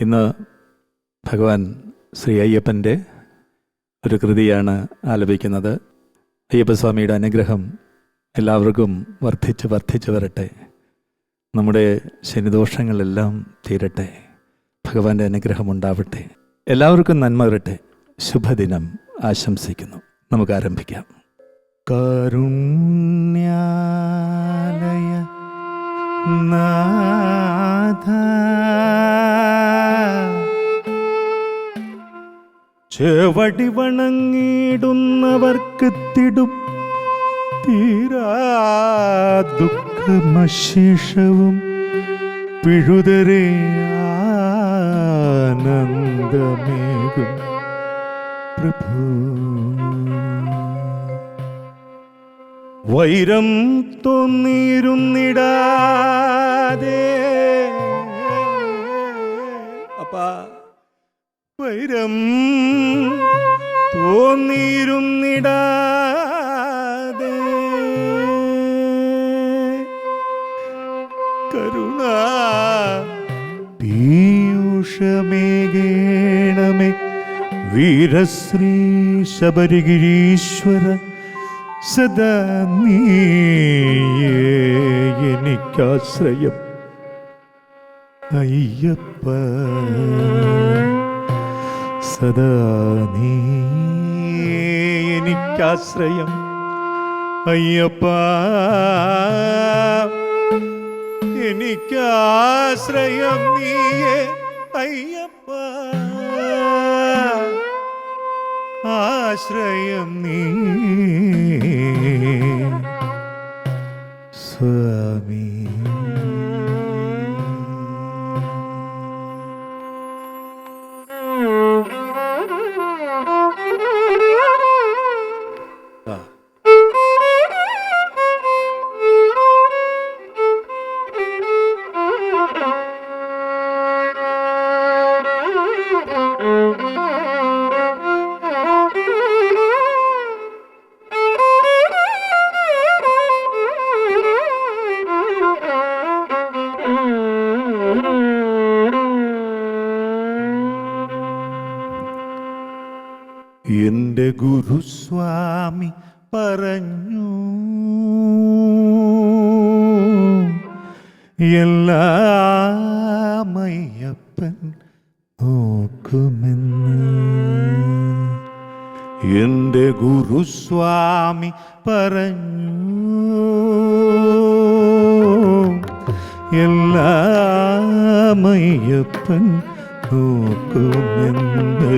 ഇന്ന് ഭഗവാൻ ശ്രീ അയ്യപ്പന്റെ ഒരു കൃതിയാണ് ആലപിക്കുന്നത്. അയ്യപ്പസ്വാമിയുടെ അനുഗ്രഹം എല്ലാവർക്കും വർദ്ധിച്ച് വർദ്ധിച്ച് വരട്ടെ. നമ്മുടെ ശനിദോഷങ്ങളെല്ലാം തീരട്ടെ. ഭഗവാന്റെ അനുഗ്രഹം ഉണ്ടാവട്ടെ. എല്ലാവർക്കും നന്മ വരട്ടെ. ശുഭദിനം ആശംസിക്കുന്നു. നമുക്ക് ആരംഭിക്കാം. കാരുണ്യാലയ നാഥ. ചെവടി വണങ്ങിടുന്നവർക്ക് തിടും. തീരാ ദുഃഖമശേഷവും. പിഴുതരേ ആനന്ദമേകും. പ്രഭു. വൈരം തോന്നിയിരുന്നിടാതെ. അപ്പ വൈരം തോന്നിയിരുന്നിടാതെ. കരുണ പീയൂഷമേകേണമേ വീരശ്രീ ശബരിഗിരീശ്വര സദാ നീയേ എനിക്കാശ്രയം. അയ്യപ്പ സദാ നീ എനിക്കാശ്രയം. അയ്യപ്പ എനിക്കാശ്രയം നീയേ അയ്യപ്പ. ആശ്രയം നീ. സ്വാമി. ഗുരുസ്വാമി പറഞ്ഞു. എല്ലാമയ്യപ്പൻ നോക്കുമെന്ന്. എന്റെ ഗുരുസ്വാമി പറഞ്ഞു. എല്ലാമയ്യപ്പൻ നോക്കുമെന്ന്.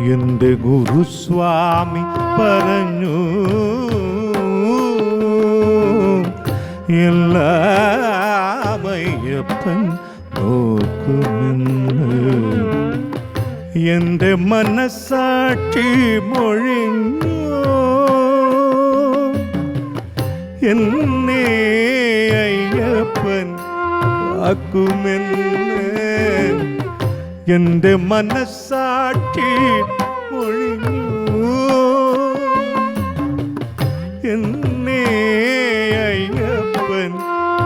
എന്റെ ഗുരുസ്വാമി പറഞ്ഞു? എല്ലാമയ്യപ്പൻ നോക്കുമെന്ന്. എന്റെ മനസ്സാക്ഷി മൊഴിഞ്ഞു. എന്നേ അയ്യപ്പൻ കാക്കുമെന്ന് എന്റെ മനസ്സാക്ഷി എന്നെ അയ്യപ്പൻ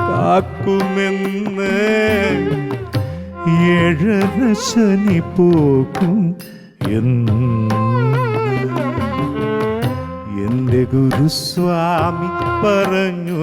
കാക്കുമെന്ന് ഏഴര ശനി പോകും എന്റെ ഗുരുസ്വാമി പറഞ്ഞു.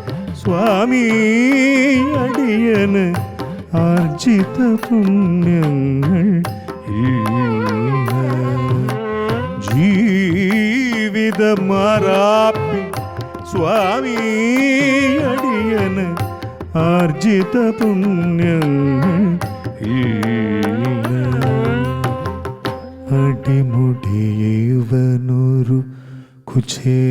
സ്വാമി അടിയന് ആർജിത പുണ്യങ്ങൾ ജീവിത മാറാപ്പി സ്വാമി അടിയന് ആർജിത പുണ്യങ്ങൾ അടിമുടിയവനൊരു കുചേല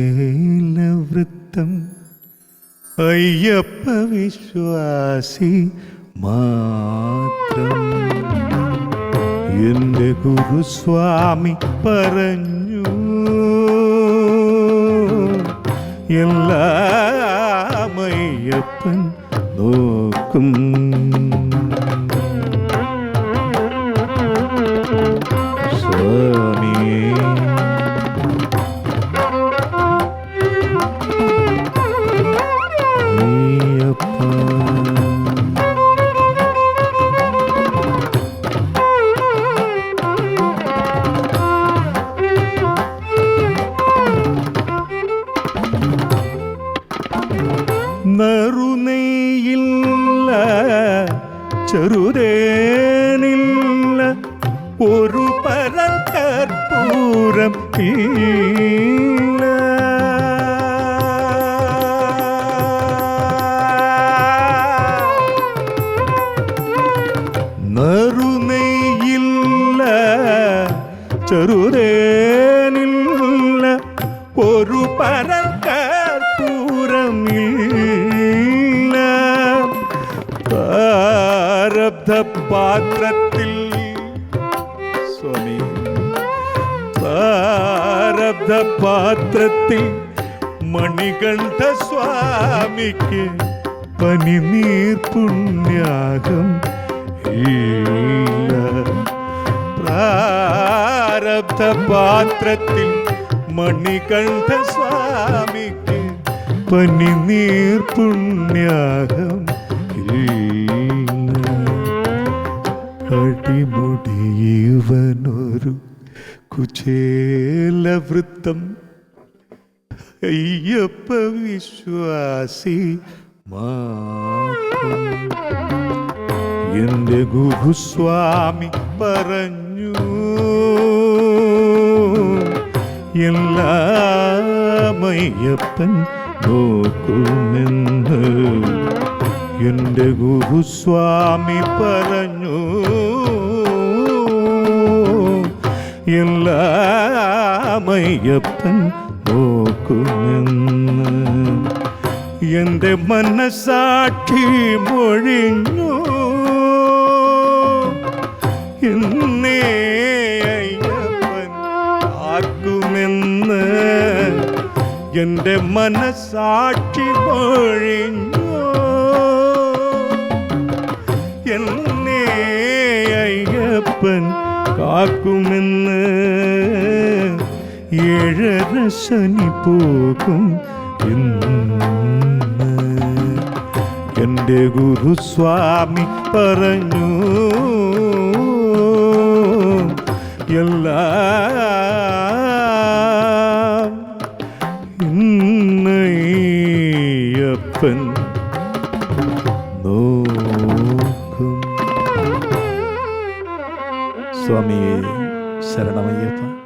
അയ്യപ്പ വിശ്വാസി മാത്രം. എന്റെ ഗുരുസ്വാമി പറഞ്ഞു. എല്ലാം അയ്യപ്പൻ നറുനെയില്ല ചെറുതേനില്ല ഒരു പരം ഇല്ല. നറുനെയില്ല ചെറുതേനില്ല ഒരു പരം പ്രാരബ്ധ പാത്രത്തിൽ സ്വാമി പ്രാരബ്ധ പാത്രത്തിൽ മണികണ്ഠ സ്വാമിക്ക് പനിനീർ പുണ്യാകം ഇല്ല. പ്രാരബ്ധ പാത്രത്തിൽ മണികണ്ഠ സ്വാമിക്ക് പനിനീർ പുണ്യാകം കുചേല വൃത്തം അയ്യപ്പ വിശ്വാസി എന്റെ ഗുരുസ്വാമി പറഞ്ഞു. എല്ലാമയ്യപ്പൻ നോക്കുമെന്ന് എന്റെ ഗുരുസ്വാമി പറഞ്ഞു. എല്ലാമയ്യപ്പൻ നോക്കുമെന്ന്. എന്റെ മനസാക്ഷി മൊഴിഞ്ഞു. എന്നേ അയ്യപ്പൻ ആക്കുമെന്ന്. എന്റെ മനസാക്ഷി മൊഴിഞ്ഞു. എന്നേ അയ്യപ്പൻ കാക്കുമെന്ന് ഏഴര ശനി പോകും ഇന്ന്. എന്റെ ഗുരുസ്വാമി പറഞ്ഞു എല്ലാം ഇന്നയ്യപ്പൻ നോക്കും. സ്വാമിയെ ശരണമയ്യപ്പ.